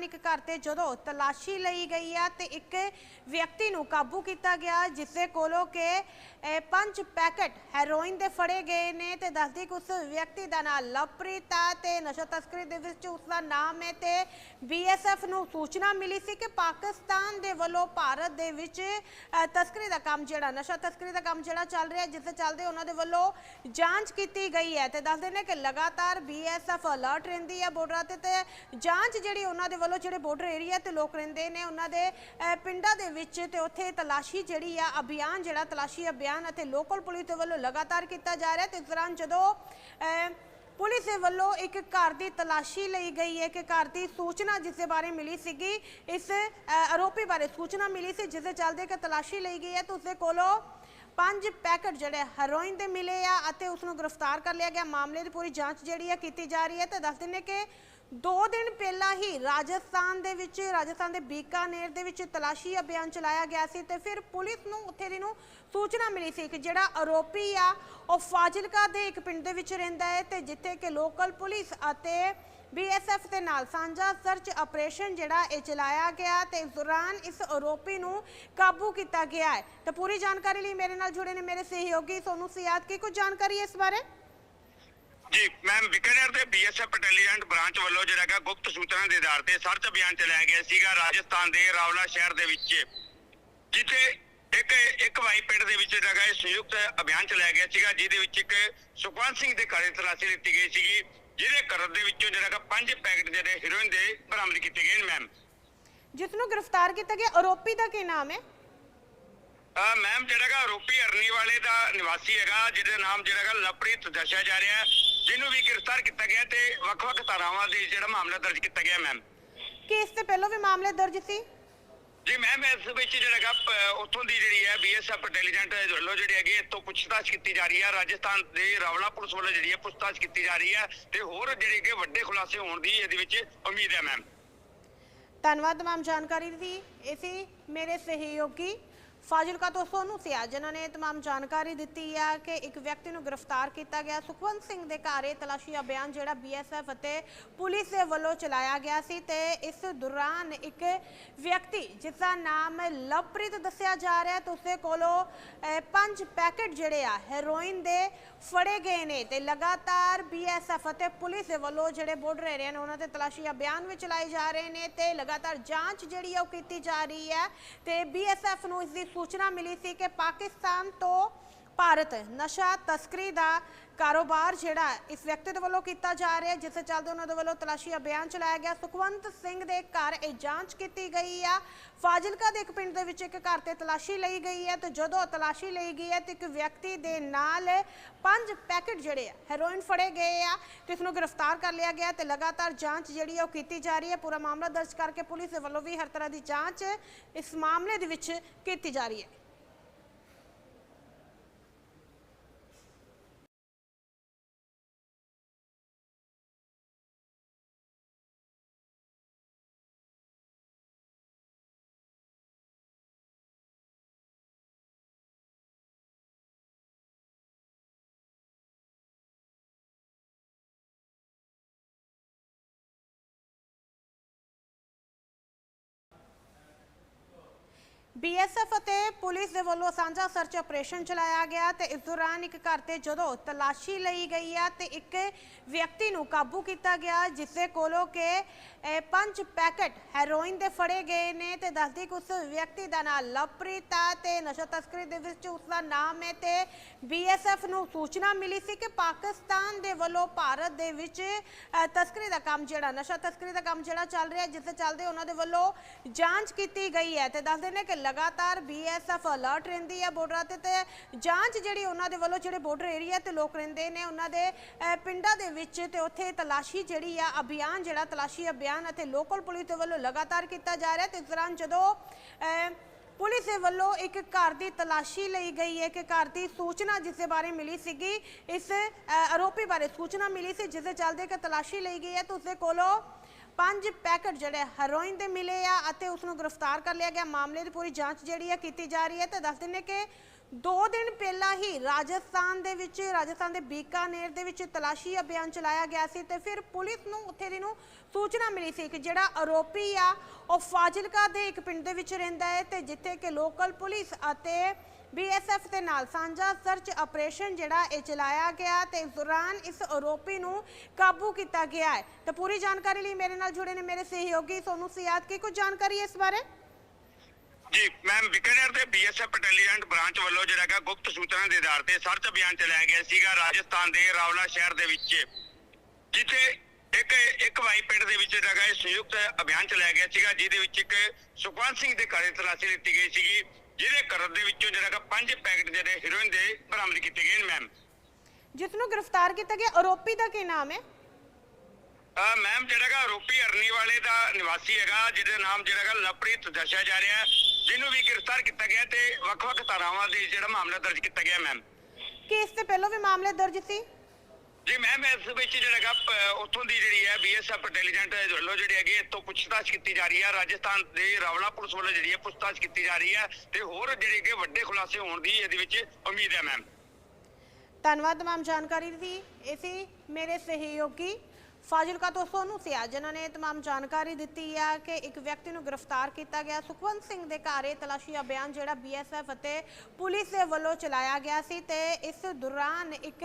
ਦੌਰਾਨ ਇੱਕ ਘਰ ਤੇ ਜਦੋਂ ਤਲਾਸ਼ੀ ਲਈ ਗਈ ਆ ਤੇ ਇੱਕ ਵਿਅਕਤੀ ਨੂੰ ਕਾਬੂ ਕੀਤਾ ਗਿਆ ਜਿਸ ਦੇ ਕੋਲੋਂ ਕਿ ਪੰਜ ਪੈਕੇਟ ਹੈਰੋਇਨ ਦੇ ਫੜੇ ਗਏ ਨੇ ਤੇ ਦੱਸਦੀ ਕਿ ਉਸ ਵਿਅਕਤੀ ਦਾ ਨਾਮ ਲਵਪ੍ਰੀਤ ਆ ਤੇ ਨਸ਼ਾ ਤਸਕਰੀ ਦੇ ਵਿੱਚ ਉਸ ਦਾ ਨਾਮ ਹੈ ਤੇ ਬੀਐਸਐਫ ਨੂੰ ਸੂਚਨਾ ਮਿਲੀ ਸੀ ਕਿ ਪਾਕਿਸਤਾਨ ਦੇ ਵੱਲੋਂ ਭਾਰਤ ਦੇ ਵਿੱਚ ਤਸਕਰੀ ਦਾ ਕੰਮ ਜਿਹੜਾ, ਨਸ਼ਾ ਤਸਕਰੀ ਦਾ ਕੰਮ ਜਿਹੜਾ ਚੱਲ ਰਿਹਾ, ਜਿਸ ਦੇ ਚੱਲਦੇ ਉਹਨਾਂ ਦੇ ਵੱਲੋਂ ਜਾਂਚ ਕੀਤੀ ਗਈ ਹੈ ਤੇ ਦੱਸਦੇ ਨੇ ਕਿ ਲਗਾਤਾਰ ਬੀਐਸਐਫ ਅਲਰਟ ਰਹਿੰਦੀ ਹੈ ਬਾਰਡਰਾਂ ਤੇ ਜਾਂਚ ਜਿਹੜੀ ਉਹਨਾਂ ਦੇ ਵੱਲੋਂ ਜਿਹੜੇ ਬਾਰਡਰ ਏਰੀਆ ਤੇ ਲੋਕ ਰਹਿੰਦੇ ਨੇ, ਉਹਨਾਂ ਦੇ ਪਿੰਡਾਂ ਦੇ ਵਿੱਚ ਤੇ ਉੱਥੇ ਤਲਾਸ਼ੀ ਜਿਹੜੀ ਆ, ਅਭਿਆਨ ਜਿਹੜਾ ਤਲਾਸ਼ੀ ਅਭਿਆਨ ਅਤੇ ਲੋਕਲ ਪੁਲਿਸ ਦੇ ਵੱਲੋਂ ਲਗਾਤਾਰ ਕੀਤਾ ਜਾ ਰਿਹਾ ਤੇ ਇਸ ਦੌਰਾਨ ਜਦੋਂ ਪੁਲਿਸ ਦੇ ਵੱਲੋਂ ਇੱਕ ਘਰ ਦੀ ਤਲਾਸ਼ੀ ਲਈ ਗਈ ਹੈ ਕਿ ਘਰ ਦੀ ਸੂਚਨਾ ਜਿਸ ਦੇ ਬਾਰੇ ਮਿਲੀ ਸੀਗੀ, ਇਸ ਆਰੋਪੀ ਬਾਰੇ ਸੂਚਨਾ ਮਿਲੀ ਸੀ, ਜਿਸ ਦੇ ਚੱਲਦੇ ਕਿ ਤਲਾਸ਼ੀ ਲਈ ਗਈ ਹੈ ਤੇ ਉਸ ਦੇ ਕੋਲੋਂ ਪੰਜ ਪੈਕਟ ਜਿਹੜੇ ਹੈਰੋਇਨ ਦੇ ਮਿਲੇ ਆ ਅਤੇ ਉਸ ਨੂੰ ਗ੍ਰਿਫਤਾਰ ਕਰ ਲਿਆ ਗਿਆ। ਮਾਮਲੇ ਦੀ ਪੂਰੀ ਜਾਂਚ ਜਿਹੜੀ ਹੈ ਕੀਤੀ ਜਾ ਰਹੀ ਹੈ ਤੇ ਦੱਸ ਦਿੰਦੇ ਕਿ ਦੋ ਦਿਨ ਪਹਿਲਾਂ ਹੀ ਰਾਜਸਥਾਨ ਦੇ ਵਿੱਚ, ਰਾਜਸਥਾਨ ਦੇ ਬੀਕਾਨੇਰ ਦੇ ਵਿੱਚ ਤਲਾਸ਼ੀ ਅਭਿਆਨ ਚਲਾਇਆ ਗਿਆ ਸੀ ਤੇ ਫਿਰ ਪੁਲਿਸ ਨੂੰ ਉੱਥੇ ਦੀ ਨੂੰ ਸੂਚਨਾ ਮਿਲੀ ਸੀ ਕਿ ਜਿਹੜਾ ਆਰੋਪੀ ਆ, ਉਹ ਫਾਜ਼ਿਲਕਾ ਦੇ ਇੱਕ ਪਿੰਡ ਦੇ ਵਿੱਚ ਰਹਿੰਦਾ ਹੈ ਤੇ ਜਿੱਥੇ ਕਿ ਲੋਕਲ ਪੁਲਿਸ ਅਤੇ ਬੀਐਸਐਫ ਦੇ ਨਾਲ ਸਾਂਝਾ ਸਰਚ ਆਪਰੇਸ਼ਨ ਜਿਹੜਾ ਇਹ ਚਲਾਇਆ ਗਿਆ ਤੇ ਇਸ ਦੌਰਾਨ ਇਸ ਆਰੋਪੀ ਨੂੰ ਕਾਬੂ ਕੀਤਾ ਗਿਆ ਹੈ। ਤਾਂ ਪੂਰੀ ਜਾਣਕਾਰੀ ਲਈ ਮੇਰੇ ਨਾਲ ਜੁੜੇ ਨੇ ਮੇਰੇ ਸਹਿਯੋਗੀ ਸੋਨੂ ਸਿਆਦ। ਕੀ ਕੁਝ ਜਾਣਕਾਰੀ ਹੈ ਇਸ ਬਾਰੇ? ਜੀ ਮੈਮ ਬਿਕਾਨੇਰ ਦੇ ਬੀਐਸਐਫ ਇੰਟੈਲੀਜੈਂਟ ਬ੍ਰਾਂਚ ਵੱਲੋਂ ਜਿਹੜਾ ਹੈਗਾ ਗੁਪਤ ਸੂਚਨਾ ਦੇ ਆਧਾਰ ਤੇ ਸਰਚ ਅਭਿਆਨ ਚਲਾਇਆ ਗਿਆ ਸੀਗਾ ਰਾਜਸਥਾਨ ਦੇ ਰਾਵਲਾ ਸ਼ਹਿਰ ਦੇ ਵਿੱਚ ਜਿੱਥੇ ਇੱਕ ਇੱਕ ਵਾਈ ਪਿੰਡ ਦੇ ਵਿੱਚ ਜਿਹੜਾ ਇਹ ਸੰਯੁਕਤ ਅਭਿਆਨ ਚਲਾਇਆ ਗਿਆ ਸੀਗਾ ਜਿਹਦੇ ਵਿੱਚ ਇੱਕ ਸੁਖਵੰਤ ਸਿੰਘ ਦੇ ਘਰੇ ਤਲਾਸ਼ੀ ਲਿੱਤੀ ਗਈ ਸੀਗੀ ਜਿਹਦੇ ਘਰ ਦੇ ਵਿੱਚੋਂ ਜਿਹੜਾ ਹੈਗਾ ਪੰਜ ਪੈਕੇਟ ਜਿਹੜੇ ਹੀਰੋਇਨ ਦੇ ਬਰਾਮਦ ਕੀਤੇ ਗਏ ਨੇ ਮੈਮ ਜਿਸ ਨੂੰ ਗ੍ਰਿਫਤਾਰ ਕੀਤਾ ਗਿਆ ਆਰੋਪੀ ਦਾ ਕੀ ਨਾਮ ਹੈ? ਮੈਮ ਜਿਹੜਾ ਹੈਗਾ ਆਰੋਪੀ ਅਰਨੀ ਵਾਲੇ ਦਾ ਨਿਵਾਸੀ ਹੈਗਾ ਜਿਹਦੇ ਨਾਮ ਜਿਹੜਾ ਹੈਗਾ ਲਵਪ੍ਰੀਤ ਦੱਸਿਆ ਜਾ ਰਿਹਾ ਹੈ। ਜਿਹਨੂੰ ਵੀ ਗ੍ਰਿਫਤਾਰ ਕੀਤਾ ਗਿਆ ਤੇ ਵੱਖ-ਵੱਖ ਧਾਰਾਵਾਂ ਦੇ ਜਿਹੜਾ ਮਾਮਲਾ ਦਰਜ ਕੀਤਾ ਗਿਆ ਮੈਮ ਕਿ ਇਸ ਤੋਂ ਪਹਿਲਾਂ ਵੀ ਮਾਮਲੇ ਦਰਜ ਸੀ? ਜੀ ਮੈਮ ਇਸ ਵਿੱਚ ਜਿਹੜਾ ਹੈਗਾ ਪ- ਉੱਥੋਂ ਦੀ ਜਿਹੜੀ ਹੈ ਬੀਐਸਐਫ ਇੰਟੈਲੀਜੈਂਟ ਵੱਲੋਂ ਜਿਹੜੀ ਹੈਗੀ ਇਸ ਤੋਂ ਪੁੱਛਤਾਛ ਕੀਤੀ ਜਾ ਰਹੀ ਹੈ। ਰਾਜਸਥਾਨ ਦੇ ਰਾਵਲਾ ਪੁਲਿਸ ਵੱਲੋਂ ਜਿਹੜੀ ਹੈ ਪੁੱਛਤਾਛ ਕੀਤੀ ਜਾ ਰਹੀ ਹੈ ਤੇ ਹੋਰ ਜਿਹੜੇ ਕਿ ਵੱਡੇ ਖੁਲਾਸੇ ਹੋਣ ਦੀ ਇਹਦੇ ਵਿੱਚ ਉਮੀਦ ਹੈ ਮੈਮ ਧੰਨਵਾਦ ਤਮਾਮ ਜਾਣਕਾਰੀ ਦੀ ਇਹ ਸੀ ਮੇਰੇ ਸਹਿਯੋਗੀ ਫਾਜ਼ਿਲਕਾ ਤੋਂ ਸੋਨੂ ਸਿਆ, ਜਿਨ੍ਹਾਂ ਨੇ ਤਮਾਮ ਜਾਣਕਾਰੀ ਦਿੱਤੀ ਆ ਕਿ ਇੱਕ ਵਿਅਕਤੀ ਨੂੰ ਗ੍ਰਿਫਤਾਰ ਕੀਤਾ ਗਿਆ। ਸੁਖਵੰਤ ਸਿੰਘ ਦੇ ਘਰ ਇਹ ਤਲਾਸ਼ੀ ਅਭਿਆਨ ਜਿਹੜਾ ਬੀਐਸਐਫ ਅਤੇ ਪੁਲਿਸ ਦੇ ਵੱਲੋਂ ਚਲਾਇਆ ਗਿਆ ਸੀ ਤੇ ਇਸ ਦੌਰਾਨ ਇੱਕ ਵਿਅਕਤੀ ਜਿਸ ਦਾ ਨਾਮ ਲਵਪ੍ਰੀਤ ਦੱਸਿਆ ਜਾ ਰਿਹਾ ਤੇ ਉਸਦੇ ਕੋਲੋਂ ਪੰਜ ਪੈਕੇਟ ਜਿਹੜੇ ਆ, ਹੈਰੋਇਨ ਦੇ ਫੜੇ ਗਏ ਨੇ ਤੇ ਲਗਾਤਾਰ ਬੀਐਸਐਫ ਅਤੇ ਪੁਲਿਸ ਦੇ ਵੱਲੋਂ ਜਿਹੜੇ ਬਾਰਡਰ ਏਰੀਆ ਨੇ, ਉਹਨਾਂ ਤੇ ਤਲਾਸ਼ੀ ਅਭਿਆਨ ਵੀ ਚਲਾਏ ਜਾ ਰਹੇ ਨੇ ਤੇ ਲਗਾਤਾਰ ਜਾਂਚ ਜਿਹੜੀ ਆ ਉਹ ਕੀਤੀ ਜਾ ਰਹੀ ਹੈ ਤੇ ਬੀਐਸਐਫ ਨੂੰ ਇਸ ਦੀ ਸੂਚਨਾ ਮਿਲੀ ਸੀ ਕਿ ਪਾਕਿਸਤਾਨ ਤੋਂ ਭਾਰਤ ਨਸ਼ਾ ਤਸਕਰੀ ਦਾ ਕਾਰੋਬਾਰ ਜਿਹੜਾ ਇਸ ਵਿਅਕਤੀ ਦੇ ਵੱਲੋਂ ਕੀਤਾ ਜਾ ਰਿਹਾ ਜਿਸ ਦੇ ਚੱਲਦੇ ਉਹਨਾਂ ਦੇ ਵੱਲੋਂ ਤਲਾਸ਼ੀ ਅਭਿਆਨ ਚਲਾਇਆ ਗਿਆ। ਸੁਖਵੰਤ ਸਿੰਘ ਦੇ ਘਰ ਇਹ ਜਾਂਚ ਕੀਤੀ ਗਈ ਆ। ਫਾਜ਼ਿਲਕਾ ਦੇ ਇੱਕ ਪਿੰਡ ਦੇ ਵਿੱਚ ਇੱਕ ਘਰ ਤੇ ਤਲਾਸ਼ੀ ਲਈ ਗਈ ਹੈ ਤੇ ਜਦੋਂ ਤਲਾਸ਼ੀ ਲਈ ਗਈ ਹੈ ਤੇ ਇੱਕ ਵਿਅਕਤੀ ਦੇ ਨਾਲ ਪੰਜ ਪੈਕੇਟ ਜਿਹੜੇ ਆ, ਹੈਰੋਇਨ ਫੜੇ ਗਏ ਆ ਤੇ ਇਸ ਨੂੰ ਗ੍ਰਿਫਤਾਰ ਕਰ ਲਿਆ ਗਿਆ ਤੇ ਲਗਾਤਾਰ ਜਾਂਚ ਜਿਹੜੀ ਆ ਉਹ ਕੀਤੀ ਜਾ ਰਹੀ ਹੈ। ਪੂਰਾ ਮਾਮਲਾ ਦਰਜ ਕਰਕੇ ਪੁਲਿਸ ਦੇ ਵੱਲੋਂ ਵੀ ਹਰ ਤਰ੍ਹਾਂ ਦੀ ਜਾਂਚ ਇਸ ਮਾਮਲੇ ਦੇ ਵਿੱਚ ਕੀਤੀ ਜਾ ਰਹੀ ਹੈ। ਬੀਐਸਐਫ ਅਤੇ ਪੁਲਿਸ ਦੇ ਵੱਲੋਂ ਸਾਂਝਾ ਸਰਚ ਆਪਰੇਸ਼ਨ ਚਲਾਇਆ ਗਿਆ ਤੇ ਇਸ ਦੌਰਾਨ ਇੱਕ ਘਰ ਤੇ ਜਦੋਂ ਤਲਾਸ਼ੀ ਲਈ ਗਈ ਆ ਤੇ ਇੱਕ ਵਿਅਕਤੀ ਨੂੰ ਕਾਬੂ ਕੀਤਾ ਗਿਆ ਜਿਸ ਦੇ ਕੋਲੋਂ ਕਿ ਪੰਜ ਪੈਕੇਟ ਹੈਰੋਇਨ ਦੇ ਫੜੇ ਗਏ ਨੇ ਤੇ ਦੱਸਦੀ ਕਿ ਉਸ ਵਿਅਕਤੀ ਦਾ ਨਾਮ ਲਵਪ੍ਰੀਤ ਆ ਤੇ ਨਸ਼ਾ ਤਸਕਰੀ ਦੇ ਵਿੱਚ ਉਸ ਦਾ ਨਾਮ ਹੈ ਤੇ ਬੀਐਸਐਫ ਨੂੰ ਸੂਚਨਾ ਮਿਲੀ ਸੀ ਕਿ ਪਾਕਿਸਤਾਨ ਦੇ ਵੱਲੋਂ ਭਾਰਤ ਦੇ ਵਿੱਚ ਤਸਕਰੀ ਦਾ ਕੰਮ ਜਿਹੜਾ, ਨਸ਼ਾ ਤਸਕਰੀ ਦਾ ਕੰਮ ਜਿਹੜਾ ਚੱਲ ਰਿਹਾ, ਜਿਸ ਦੇ ਚੱਲਦੇ ਉਹਨਾਂ ਦੇ ਵੱਲੋਂ ਜਾਂਚ ਕੀਤੀ ਗਈ ਹੈ ਤੇ ਦੱਸਦੇ ਨੇ ਕਿ ਲਗਾਤਾਰ ਬੀਐਸਐਫ ਅਲਰਟ ਰਹਿੰਦੀ ਹੈ ਬਾਰਡਰਾਂ ਤੇ ਤੇ ਜਾਂਚ ਜਿਹੜੀ ਉਹਨਾਂ ਦੇ ਵੱਲੋਂ ਜਿਹੜੇ ਬਾਰਡਰ ਏਰੀਆ ਤੇ ਲੋਕ ਰਹਿੰਦੇ ਨੇ, ਉਹਨਾਂ ਦੇ ਪਿੰਡਾਂ ਦੇ ਵਿੱਚ ਤੇ ਉੱਥੇ ਤਲਾਸ਼ੀ ਜਿਹੜੀ ਆ, ਅਭਿਆਨ ਜਿਹੜਾ ਤਲਾਸ਼ੀ ਅਭਿਆਨ ਅਤੇ ਲੋਕਲ ਪੁਲਿਸ ਦੇ ਵੱਲੋਂ ਲਗਾਤਾਰ ਕੀਤਾ ਜਾ ਰਿਹਾ ਤੇ ਇਸ ਦੌਰਾਨ ਜਦੋਂ ਪੁਲਿਸ ਦੇ ਵੱਲੋਂ ਇੱਕ ਘਰ ਦੀ ਤਲਾਸ਼ੀ ਲਈ ਗਈ ਹੈ ਕਿ ਘਰ ਦੀ ਸੂਚਨਾ ਜਿਸ ਦੇ ਬਾਰੇ ਮਿਲੀ ਸੀਗੀ, ਇਸ ਆਰੋਪੀ ਬਾਰੇ ਸੂਚਨਾ ਮਿਲੀ ਸੀ, ਜਿਸ ਦੇ ਚੱਲਦੇ ਕਿ ਤਲਾਸ਼ੀ ਲਈ ਗਈ ਹੈ ਤੇ ਉਸਦੇ ਕੋਲੋਂ ਪੰਜ ਪੈਕਟ ਜਿਹੜੇ ਹੈਰੋਇਨ ਦੇ ਮਿਲੇ ਆ ਅਤੇ ਉਸ ਨੂੰ ਗ੍ਰਿਫਤਾਰ ਕਰ ਲਿਆ ਗਿਆ। ਮਾਮਲੇ ਦੀ ਪੂਰੀ ਜਾਂਚ ਜਿਹੜੀ ਆ ਕੀਤੀ ਜਾ ਰਹੀ ਹੈ ਤੇ ਦੱਸ ਦਿੰਦੇ ਕਿ ਦੋ ਦਿਨ ਪਹਿਲਾਂ ਹੀ ਰਾਜਸਥਾਨ ਦੇ ਵਿੱਚ, ਰਾਜਸਥਾਨ ਦੇ ਬੀਕਾਨੇਰ ਦੇ ਵਿੱਚ ਤਲਾਸ਼ੀ ਅਭਿਆਨ ਚਲਾਇਆ ਗਿਆ ਸੀ ਤੇ ਫਿਰ ਪੁਲਿਸ ਨੂੰ ਉੱਥੇ ਦੀ ਨੂੰ ਸੂਚਨਾ ਮਿਲੀ ਸੀ ਕਿ ਜਿਹੜਾ ਆਰੋਪੀ ਆ, ਉਹ ਫਾਜ਼ਿਲਕਾ ਦੇ ਇੱਕ ਪਿੰਡ ਦੇ ਵਿੱਚ ਰਹਿੰਦਾ ਹੈ ਤੇ ਜਿੱਥੇ ਕਿ ਲੋਕਲ ਪੁਲਿਸ ਅਤੇ ਬੀਐਸਐਫ ਦੇ ਨਾਲ ਸਾਂਝਾ ਸਰਚ ਆਪਰੇਸ਼ਨ ਜਿਹੜਾ ਇਹ ਚਲਾਇਆ ਗਿਆ ਤੇ ਇਸ ਦੌਰਾਨ ਇਸ ਆਰੋਪੀ ਨੂੰ ਕਾਬੂ ਕੀਤਾ ਗਿਆ ਹੈ। ਤੇ ਪੂਰੀ ਜਾਣਕਾਰੀ ਲਈ ਮੇਰੇ ਨਾਲ ਜੁੜੇ ਨੇ ਮੇਰੇ ਸਹਿਯੋਗੀ ਸੋਨੂ ਸਿਆਦ। ਕੀ ਕੁਝ ਜਾਣਕਾਰੀ ਇਸ ਬਾਰੇ? ਜੀ ਮੈਮ ਬਿਕਾਨੇਰ ਦੇ ਬੀਐਸਐਫ ਬਟਾਲੀਅਨ ਬ੍ਰਾਂਚ ਵੱਲੋਂ ਜਿਹੜਾ ਹੈਗਾ ਗੁਪਤ ਸੂਚਨਾ ਦੇ ਆਧਾਰ ਤੇ ਸਰਚ ਅਭਿਆਨ ਚਲਾਇਆ ਗਿਆ ਸੀਗਾ ਰਾਜਸਥਾਨ ਦੇ ਰਾਵਲਾ ਸ਼ਹਿਰ ਦੇ ਵਿੱਚ। ਜਿੱਥੇ ਇੱਕ ਇੱਕ ਵਾਈ ਪਿੰਡ ਦੇ ਵਿੱਚ ਜਿਹੜਾ ਇਹ ਸੰਯੁਕਤ ਅਭਿਆਨ ਚਲਾਇਆ ਗਿਆ ਸੀਗਾ, ਜਿਹਦੇ ਵਿੱਚ ਇੱਕ ਸੁਖਵੰਤ ਸਿੰਘ ਦੇ ਘਰੇ ਤਲਾਸ਼ੀ ਲਿੱਤੀ ਗਈ ਸੀਗੀ। ਜਿਹਦੇ ਘਰ ਦੇ ਵਿੱਚੋਂ ਜਿਹੜਾ ਹੈਗਾ ਪੰਜ ਪੈਕਟ ਜਿਹੜੇ ਹੀਰੋਇਨ ਦੇ ਬਰਾਮਦ ਕੀਤੇ ਗਏ ਨੇ ਮੈਮ ਜਿਸ ਨੂੰ ਗ੍ਰਿਫਤਾਰ ਕੀਤਾ ਗਿਆ ਆਰੋਪੀ ਦਾ ਕੀ ਨਾਮ ਹੈ? ਆ ਮੈਮ ਜਿਹੜਾ ਹੈਗਾ ਆਰੋਪੀ ਅਰਨੀ ਵਾਲੇ ਦਾ ਨਿਵਾਸੀ ਹੈਗਾ ਜਿਹਦੇ ਨਾਮ ਜਿਹੜਾ ਹੈਗਾ ਲਵਪ੍ਰੀਤ ਦੱਸਿਆ ਜਾ ਰਿਹਾ ਹੈ ਜਿਹਨੂੰ ਵੀ ਗ੍ਰਿਫਤਾਰ ਕੀਤਾ ਗਿਆ ਤੇ ਵੱਖ-ਵੱਖ ਧਾਰਾਵਾਂ ਦੇ ਜਿਹੜਾ ਮਾਮਲਾ ਦਰਜ ਕੀਤਾ ਗਿਆ ਮੈਮ ਕਿ ਇਸ ਤੋਂ ਪਹਿਲਾਂ ਵੀ ਮਾਮਲੇ ਦਰਜ ਸੀ? ਜੀ ਮੈਮ ਇਸ ਵਿੱਚ ਜਿਹੜਾ ਹੈਗਾ ਪ- ਦੀ ਜਿਹੜੀ ਹੈ ਬੀਐਸਐਫ ਇੰਟੈਲੀਜੈਂਟ ਵੱਲੋਂ ਜਿਹੜੀ ਹੈਗੀ ਇਹ ਪੁੱਛਤਾਛ ਕੀਤੀ ਜਾ ਰਹੀ ਹੈ। ਰਾਜਸਥਾਨ ਦੇ ਰਾਵਲਾ ਪੁਲਿਸ ਵੱਲੋਂ ਜਿਹੜੀ ਹੈ ਪੁੱਛਤਾਛ ਕੀਤੀ ਜਾ ਰਹੀ ਹੈ ਤੇ ਹੋਰ ਜਿਹੜੇ ਕਿ ਵੱਡੇ ਖੁਲਾਸੇ ਹੋਣ ਦੀ ਇਹਦੇ ਵਿੱਚ ਉਮੀਦ ਹੈ ਮੈਮ ਧੰਨਵਾਦ, ਤਮਾਮ ਜਾਣਕਾਰੀ ਦੀ ਇਹ ਮੇਰੇ ਸਹਿਯੋਗੀ ਫਾਜ਼ਿਲਕਾ ਤੋਂ ਸੋਨੂ ਸਿਆ ਜਿਨ੍ਹਾਂ ਨੇ ਤਮਾਮ ਜਾਣਕਾਰੀ ਦਿੱਤੀ ਆ ਕਿ ਇੱਕ ਵਿਅਕਤੀ ਨੂੰ ਗ੍ਰਿਫਤਾਰ ਕੀਤਾ ਗਿਆ। ਸੁਖਵੰਤ ਸਿੰਘ ਦੇ ਘਰ ਇਹ ਤਲਾਸ਼ੀ ਅਭਿਆਨ ਜਿਹੜਾ ਬੀਐਸਐਫ ਅਤੇ ਪੁਲਿਸ ਦੇ ਵੱਲੋਂ ਚਲਾਇਆ ਗਿਆ ਸੀ ਤੇ ਇਸ ਦੌਰਾਨ ਇੱਕ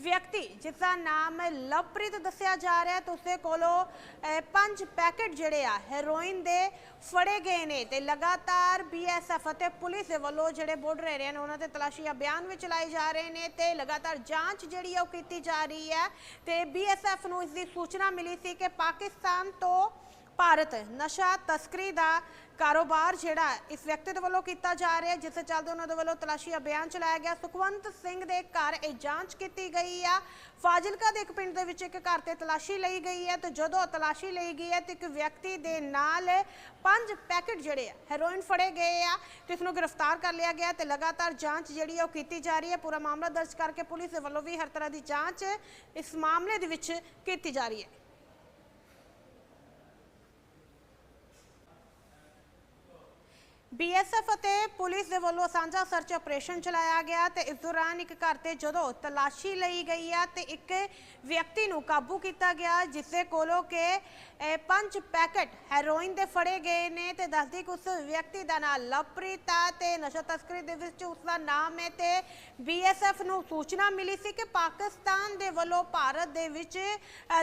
ਵਿਅਕਤੀ ਜਿਸ ਦਾ ਨਾਮ ਲਵਪ੍ਰੀਤ ਦੱਸਿਆ ਜਾ ਰਿਹਾ ਤੇ ਉਸਦੇ ਕੋਲੋਂ ਅਹ, ਪੰਜ ਪੈਕੇਟ ਜਿਹੜੇ ਆ ਹੈਰੋਇਨ ਦੇ ਫੜੇ ਗਏ ਨੇ ਤੇ ਲਗਾਤਾਰ ਬੀਐਸਐਫ ਅਤੇ ਪੁਲਿਸ ਦੇ ਵੱਲੋਂ ਜਿਹੜੇ ਬੋਰਡਰ ਏਰੀਆ ਨੇ ਉਹਨਾਂ ਤੇ ਤਲਾਸ਼ੀ ਅਭਿਆਨ ਵੀ ਚਲਾਏ ਜਾ ਰਹੇ ਨੇ ਤੇ ਲਗਾਤਾਰ ਜਾਂਚ ਜਿਹੜੀ ਆ ਉਹ ਕੀਤੀ ਜਾ ਰਹੀ ਹੈ ਤੇ ਬੀਐਸਐਫ ਨੂੰ ਇਸ ਦੀ ਸੂਚਨਾ ਮਿਲੀ ਸੀ ਕਿ ਪਾਕਿਸਤਾਨ ਤੋਂ ਭਾਰਤ, ਨਸ਼ਾ ਤਸਕਰੀ ਦਾ ਕਾਰੋਬਾਰ ਜਿਹੜਾ ਇਸ ਵਿਅਕਤੀ ਦੇ ਵੱਲੋਂ ਕੀਤਾ ਜਾ ਰਿਹਾ ਜਿਸ ਦੇ ਚੱਲਦੇ ਉਹਨਾਂ ਦੇ ਵੱਲੋਂ ਤਲਾਸ਼ੀ ਅਭਿਆਨ ਚਲਾਇਆ ਗਿਆ। ਸੁਖਵੰਤ ਸਿੰਘ ਦੇ ਘਰ ਇਹ ਜਾਂਚ ਕੀਤੀ ਗਈ ਆ। ਫਾਜ਼ਿਲਕਾ ਦੇ ਇੱਕ ਪਿੰਡ ਦੇ ਵਿੱਚ ਇੱਕ ਘਰ ਤੇ ਤਲਾਸ਼ੀ ਲਈ ਗਈ ਹੈ ਤੇ ਜਦੋਂ ਤਲਾਸ਼ੀ ਲਈ ਗਈ ਹੈ ਤੇ ਇੱਕ ਵਿਅਕਤੀ ਦੇ ਨਾਲ ਪੰਜ ਪੈਕੇਟ ਜਿਹੜੇ ਆ, ਹੈਰੋਇਨ ਫੜੇ ਗਏ ਆ ਤੇ ਇਸ ਨੂੰ ਗ੍ਰਿਫਤਾਰ ਕਰ ਲਿਆ ਗਿਆ ਤੇ ਲਗਾਤਾਰ ਜਾਂਚ ਜਿਹੜੀ ਆ ਉਹ ਕੀਤੀ ਜਾ ਰਹੀ ਹੈ। ਪੂਰਾ ਮਾਮਲਾ ਦਰਜ ਕਰਕੇ ਪੁਲਿਸ ਦੇ ਵੱਲੋਂ ਵੀ ਹਰ ਤਰ੍ਹਾਂ ਦੀ ਜਾਂਚ ਇਸ ਮਾਮਲੇ ਦੇ ਵਿੱਚ ਕੀਤੀ ਜਾ ਰਹੀ ਹੈ। ਬੀਐਸਐਫ ਅਤੇ ਪੁਲਿਸ ਦੇ ਵੱਲੋਂ ਸਾਂਝਾ ਸਰਚ ਆਪਰੇਸ਼ਨ ਚਲਾਇਆ ਗਿਆ ਤੇ ਇਸ ਦੌਰਾਨ ਇੱਕ ਘਰ ਤੇ ਜਦੋਂ ਤਲਾਸ਼ੀ ਲਈ ਗਈ ਆ ਤੇ ਇੱਕ ਵਿਅਕਤੀ ਨੂੰ ਕਾਬੂ ਕੀਤਾ ਗਿਆ ਜਿਸ ਦੇ ਕੋਲੋਂ ਕਿ ਪੰਜ ਪੈਕੇਟ ਹੈਰੋਇਨ ਦੇ ਫੜੇ ਗਏ ਨੇ ਤੇ ਦੱਸਦੀ ਕਿ ਉਸ ਵਿਅਕਤੀ ਦਾ ਨਾਮ ਲਵਪ੍ਰੀਤ ਆ ਤੇ ਨਸ਼ਾ ਤਸਕਰੀ ਦੇ ਵਿੱਚ ਉਸ ਦਾ ਨਾਮ ਹੈ ਤੇ ਬੀਐਸਐਫ ਨੂੰ ਸੂਚਨਾ ਮਿਲੀ ਸੀ ਕਿ ਪਾਕਿਸਤਾਨ ਦੇ ਵੱਲੋਂ ਭਾਰਤ ਦੇ ਵਿੱਚ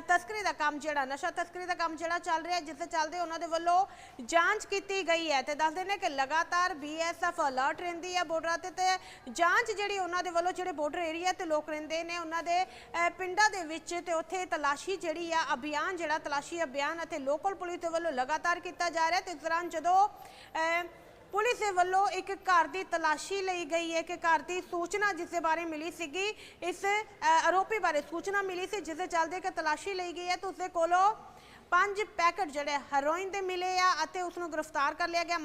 ਤਸਕਰੀ ਦਾ ਕੰਮ ਜਿਹੜਾ, ਨਸ਼ਾ ਤਸਕਰੀ ਦਾ ਕੰਮ ਜਿਹੜਾ ਚੱਲ ਰਿਹਾ, ਜਿਸ ਦੇ ਚੱਲਦੇ ਉਹਨਾਂ ਦੇ ਵੱਲੋਂ ਜਾਂਚ ਕੀਤੀ ਗਈ ਹੈ ਤੇ ਦੱਸਦੇ ਨੇ ਕਿ ਲਗਾਤਾਰ ਬੀਐਸਐਫ ਅਲਰਟ ਰਹਿੰਦੀ ਹੈ ਬਾਰਡਰਾਂ ਤੇ ਤੇ ਜਾਂਚ ਜਿਹੜੀ ਉਹਨਾਂ ਦੇ ਵੱਲੋਂ ਜਿਹੜੇ ਬਾਰਡਰ ਏਰੀਆ ਤੇ ਲੋਕ ਰਹਿੰਦੇ ਨੇ, ਉਹਨਾਂ ਦੇ ਪਿੰਡਾਂ ਦੇ ਵਿੱਚ ਤੇ ਉੱਥੇ ਤਲਾਸ਼ੀ ਜਿਹੜੀ ਆ, ਅਭਿਆਨ ਜਿਹੜਾ ਤਲਾਸ਼ੀ ਅਭਿਆਨ ਅਤੇ ਲੋਕਲ ਪੁਲਿਸ ਦੇ ਵੱਲੋਂ ਲਗਾਤਾਰ ਕੀਤਾ ਜਾ ਰਿਹਾ ਤੇ ਇਸ ਦੌਰਾਨ ਜਦੋਂ ਪੁਲਿਸ ਦੇ ਵੱਲੋਂ ਇੱਕ ਘਰ ਦੀ ਤਲਾਸ਼ੀ ਲਈ ਗਈ ਹੈ ਕਿ ਘਰ ਦੀ ਸੂਚਨਾ ਜਿਸ ਦੇ ਬਾਰੇ ਮਿਲੀ ਸੀਗੀ, ਇਸ ਆਰੋਪੀ ਬਾਰੇ ਸੂਚਨਾ ਮਿਲੀ ਸੀ ਜਿਸ ਦੇ ਚੱਲਦੇ ਕਿ ਤਲਾਸ਼ੀ ਲਈ ਗਈ ਹੈ ਤੇ ਉਸ ਦੇ ਕੋਲੋਂ ਪੰਜ ਪੈਕੇਟ ਜਿਹੜੇ ਹੈਰੋਇਨ ਦੇ ਮਿਲੇ ਆ ਅਤੇ ਉਸ ਨੂੰ ਗ੍ਰਿਫਤਾਰ ਕਰ ਲਿਆ ਗਿਆ।